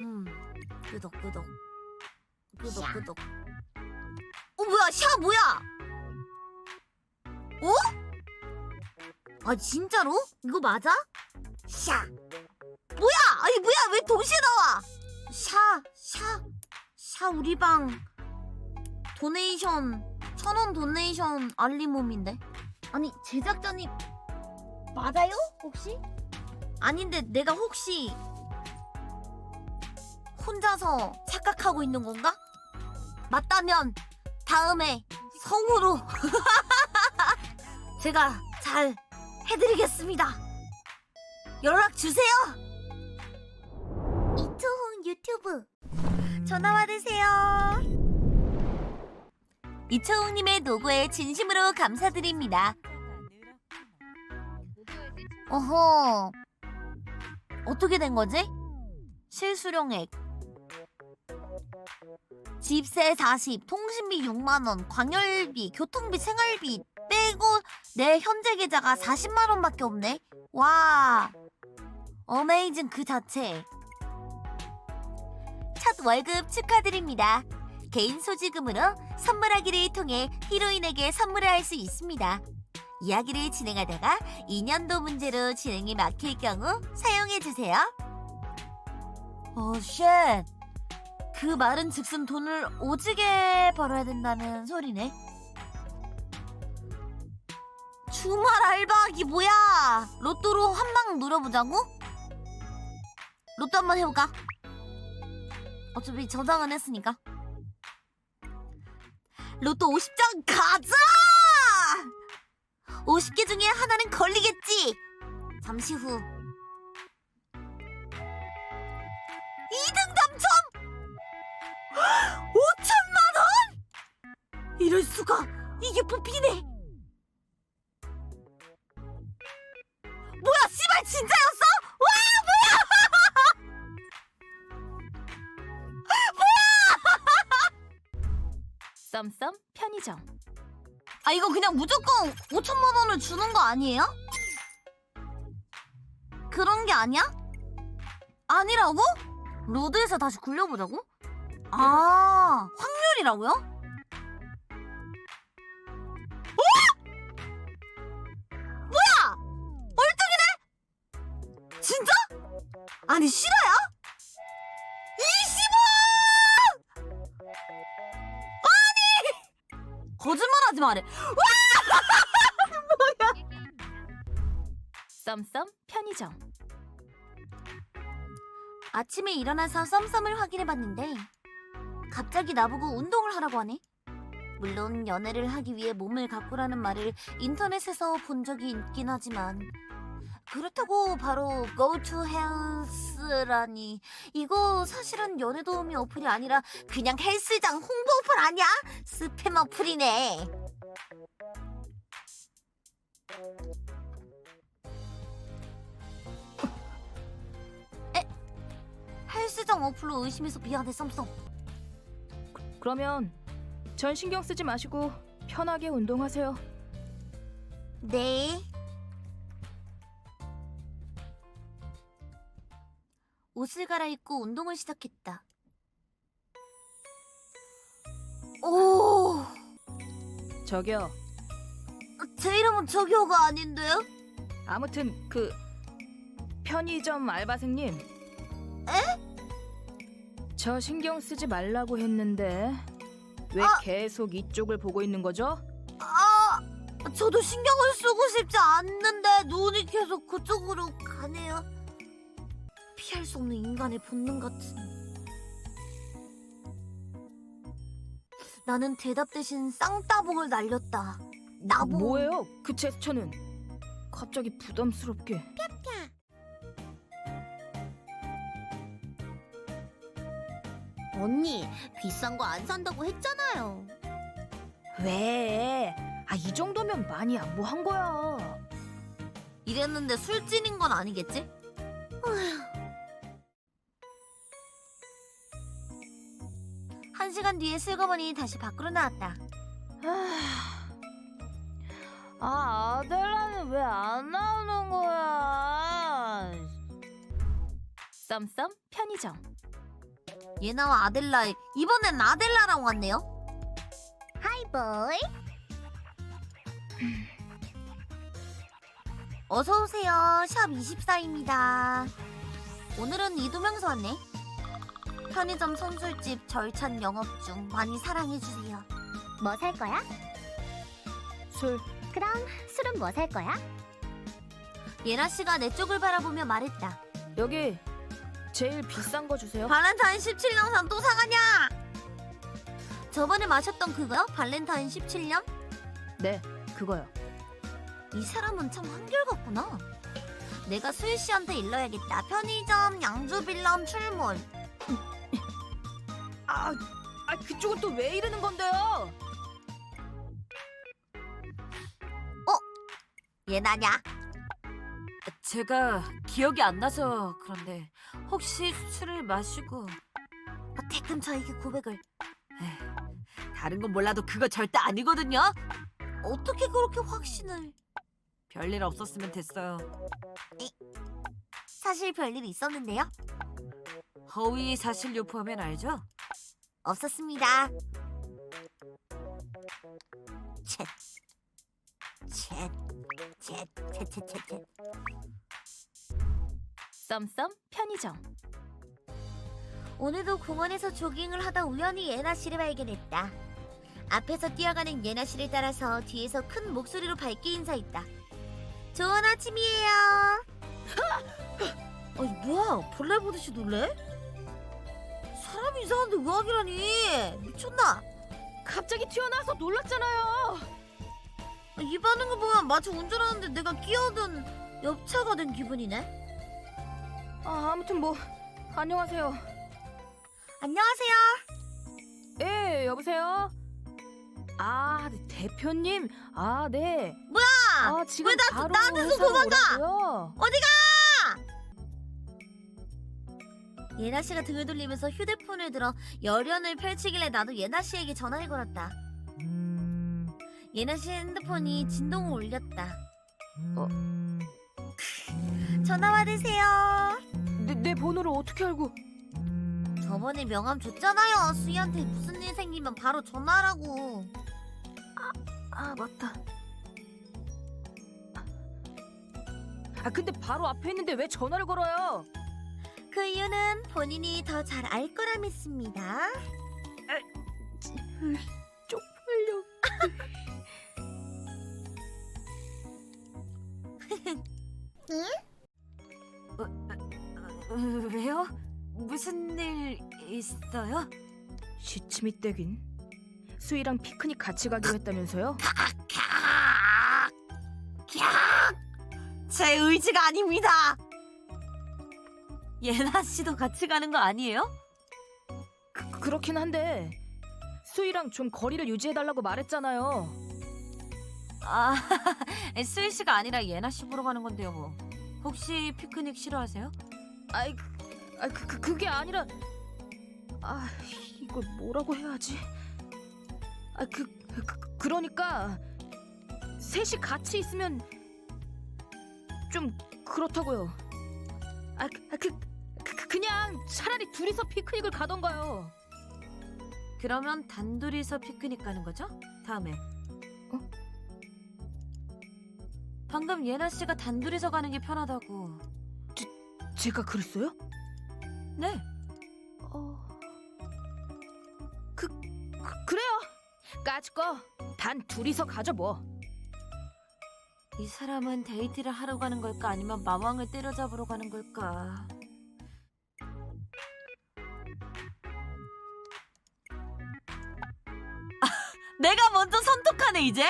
음, 끄덕 끄덕 끄덕 샤. 끄덕. 어 뭐야 샤 뭐야? 어? 아 진짜로? 이거 맞아? 샤. 뭐야? 아니 뭐야 왜 동시에 나와? 샤, 샤, 샤 우리 방 도네이션 천원 도네이션 알림홈인데. 아니 제작자님 맞아요? 혹시? 아닌데 내가 혹시 혼자서 착각하고 있는 건가? 맞다면 다음에 성우로 제가 잘 해드리겠습니다. 연락 주세요. 이초훈 유튜브 전화 받으세요. 이초훈님의 노고에 진심으로 감사드립니다. 어허. 어떻게 된 거지? 실수령액. 집세 40, 통신비 6만 원, 광열비, 교통비, 생활비 빼고 내 현재 계좌가 40만 원밖에 없네. 와. 어메이징 그 자체. 첫 월급 축하드립니다. 개인 소지금으로 선물하기를 통해 히로인에게 선물을 할 수 있습니다. 이야기를 진행하다가 2년도 문제로 진행이 막힐 경우 사용해 주세요. 어, 쉣. 그 말은 즉슨 돈을 오지게 벌어야 된다는 소리네. 주말 알바하기 뭐야? 로또로 한 방 노려보자고? 로또 한 번 해볼까? 어차피 저장은 했으니까. 로또 50장 가자! 50개 중에 하나는 걸리겠지. 잠시 후 이럴 수가 이게 뽑히네. 뭐야 씨발 진짜였어? 와 썸썸 편의점 아 이거 그냥 무조건 5천만 원을 주는 거 아니에요? 그런 게 아니야? 아니라고? 로드에서 다시 굴려보자고? 아 확률이라고요? 진짜? 아니 실화야? 20원! 아니! 거짓말하지 말해. 썸썸 편의점 아침에 일어나서 썸썸을 확인해봤는데 갑자기 나보고 운동을 하라고 하네. 물론 연애를 하기 위해 몸을 가꾸라는 말을 인터넷에서 본 적이 있긴 하지만 그렇다고 바로 Go to Health라니 이거 사실은 연애 도우미 어플이 아니라 그냥 헬스장 홍보 어플 아니야? 스팸 어플이네. 헬스장 어플로 의심해서 미안해 썸썸. 그러면 전 신경 쓰지 마시고 편하게 운동하세요 네. 옷을 갈아입고 운동을 시작했다. 오, 저기요 제 이름은 저기요가 아닌데요? 아무튼 그 편의점 알바생님 저 신경 쓰지 말라고 했는데 왜 아! 계속 이쪽을 보고 있는 거죠? 아, 저도 신경을 쓰고 싶지 않는데 눈이 계속 그쪽으로 가네요. 피할 수 없는 인간의 본능 같은. 나는 대답 대신 쌍따봉을 날렸다. 나봉. 뭐예요 그 제스처는 갑자기 부담스럽게 언니 비싼 거 안 산다고 했잖아요. 왜? 아 이 정도면 많이 양보한 거야 이랬는데 술찐인 건 아니겠지? 한 시간 뒤에 슬그머니 다시 밖으로 나왔다. 아, 아델라는 왜 안 나오는 거야? 썸썸 편의점. 예나와 아델라 이번엔 아델라랑 왔네요. 하이보이. 어서 오세요. 샵 24입니다. 오늘은 이두명서 왔네. 편의점 선술집 절찬 영업 중 많이 사랑해 주세요. 뭐 살 거야? 술 그럼 술은 뭐 살 거야? 예나 씨가 내 쪽을 바라보며 말했다. 여기 제일 비싼 거 주세요. 발렌타인 17년산 또 사가냐? 저번에 마셨던 그거요? 발렌타인 17년? 네, 그거요. 이 사람은 참 한결같구나. 내가 수희 씨한테 일러야겠다. 편의점, 양주 빌런, 출몰. 아, 아 그쪽은 또 왜 이러는 건데요? 예나냐? 제가 기억이 안 나서 그런데 혹시 술을 마시고 어떻게 근처에게 고백을? 다른 건 몰라도 그거 절대 아니거든요. 어떻게 그렇게 확신을? 별일 없었으면 됐어요. 사실 별일 있었는데요. 허위 사실 유포하면 알죠? 없었습니다. 쳇. 쳇. 쳇. 쳇. 쳇. 쳇. 쳇. 썸썸 편의점. 오늘도 공원에서 조깅을 하다 우연히 예나 씨를 발견했다. 앞에서 뛰어가는 예나 씨를 따라서 뒤에서 큰 목소리로 밝게 인사했다. 좋은 아침이에요. 아니 뭐야 벌레 보듯이 놀래? 이상한데 의학이라니 미쳤나? 갑자기 튀어나와서 놀랐잖아요. 아, 이 반응을 보면 마치 운전하는데 내가 끼어든 옆차가 된 기분이네. 아, 아무튼 뭐 안녕하세요. 안녕하세요. 예, 여보세요. 아, 네, 대표님. 아, 네. 아, 아, 지금 왜 나- 바로 나한테서 회사로 도망가? 오라고요? 예나 씨가 등을 돌리면서 휴대폰을 들어 열연을 펼치길래 나도 예나 씨에게 전화를 걸었다. 예나 씨 핸드폰이 진동을 울렸다. 어? 전화 받으세요. 내, 내 번호를 어떻게 알고? 저번에 명함 줬잖아요. 수희한테 무슨 일 생기면 바로 전화하라고. 아, 맞다. 아, 근데 바로 앞에 있는데 왜 전화를 걸어요? 그 이유는 본인이 더 잘 알 거라 믿습니다. 쪽팔려. 어, 왜요? 무슨 일 있어요? 시치미 떼긴. 수희랑 피크닉 같이 가기로 했다면서요? 캬! 캬! 제 의지가 아닙니다. 예나 씨도 같이 가는 거 아니에요? 그, 그렇긴 한데 수희랑 좀 거리를 유지해달라고 말했잖아요. 아, 수희 씨가 아니라 예나 씨 보러 가는 건데요, 뭐. 혹시 피크닉 싫어하세요? 아이, 그, 아, 그, 그, 그게 아니라 아 이걸 뭐라고 해야 하지? 아, 그, 그 그러니까 셋이 같이 있으면 좀 그렇다고요. 아, 그, 그, 그 그냥 차라리 둘이서 피크닉을 가던가요. 그러면 단둘이서 피크닉 가는 거죠? 다음에. 어? 방금 예나 씨가 단둘이서 가는 게 편하다고. 제가 그랬어요? 네. 어. 그, 그 그래요. 까짓 거단 둘이서 가죠 뭐. 이 사람은 데이트를 하러 가는 걸까 아니면 마왕을 때려잡으러 가는 걸까? 아, 내가 먼저 선톡하네 이제.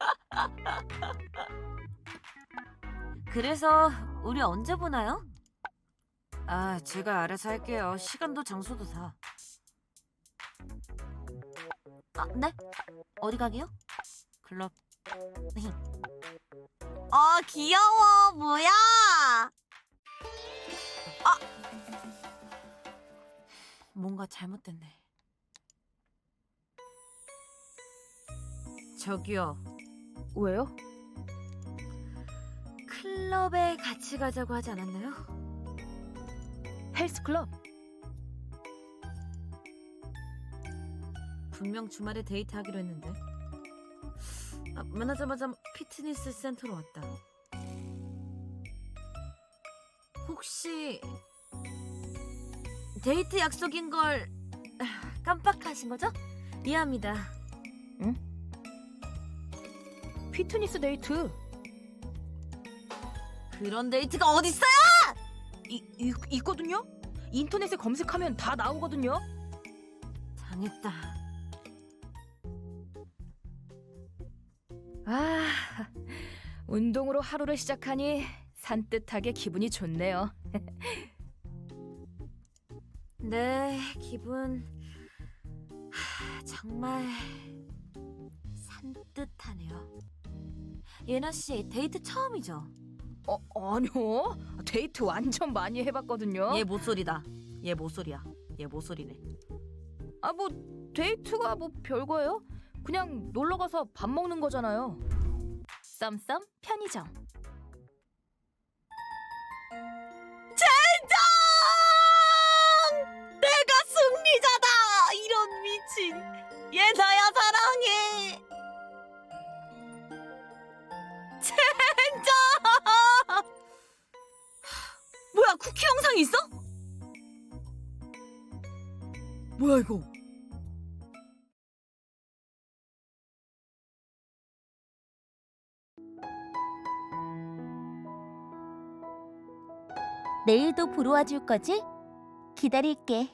그래서 우리 언제 보나요? 아, 제가 알아서 할게요. 시간도 장소도 다. 아, 네? 어디 가게요? 클럽. 아, 귀여워. 뭐야? 뭔가 잘못됐네. 저기요. 왜요? 클럽에 같이 가자고 하지 않았나요? 헬스클럽. 분명 주말에 데이트하기로 했는데. 아, 만나자마자 피트니스 센터로 왔다. 혹시 데이트 약속인 걸 아, 깜빡하신 거죠? 미안합니다. 피트니스 데이트. 그런 데이트가 어딨어요? 이, 이 있거든요. 인터넷에 검색하면 다 나오거든요. 당했다. 아, 운동으로 하루를 시작하니 산뜻하게 기분이 좋네요. 네, 기분 하, 정말 산뜻하네요. 예나 씨 데이트 처음이죠? 어, 아니요. 데이트 완전 많이 해봤거든요. 얘 모쏠이다. 얘 모쏠이야. 얘 모쏠이네. 아, 뭐 데이트가 뭐 별거예요? 그냥 놀러 가서 밥 먹는 거잖아요. 썸썸 편의점. 내가 승리자다. 이런 미친. 예나야 사랑해. 젠장. 뭐야 쿠키 영상 있어? 뭐야 이거? 내일도 보러 와줄 거지? 기다릴게.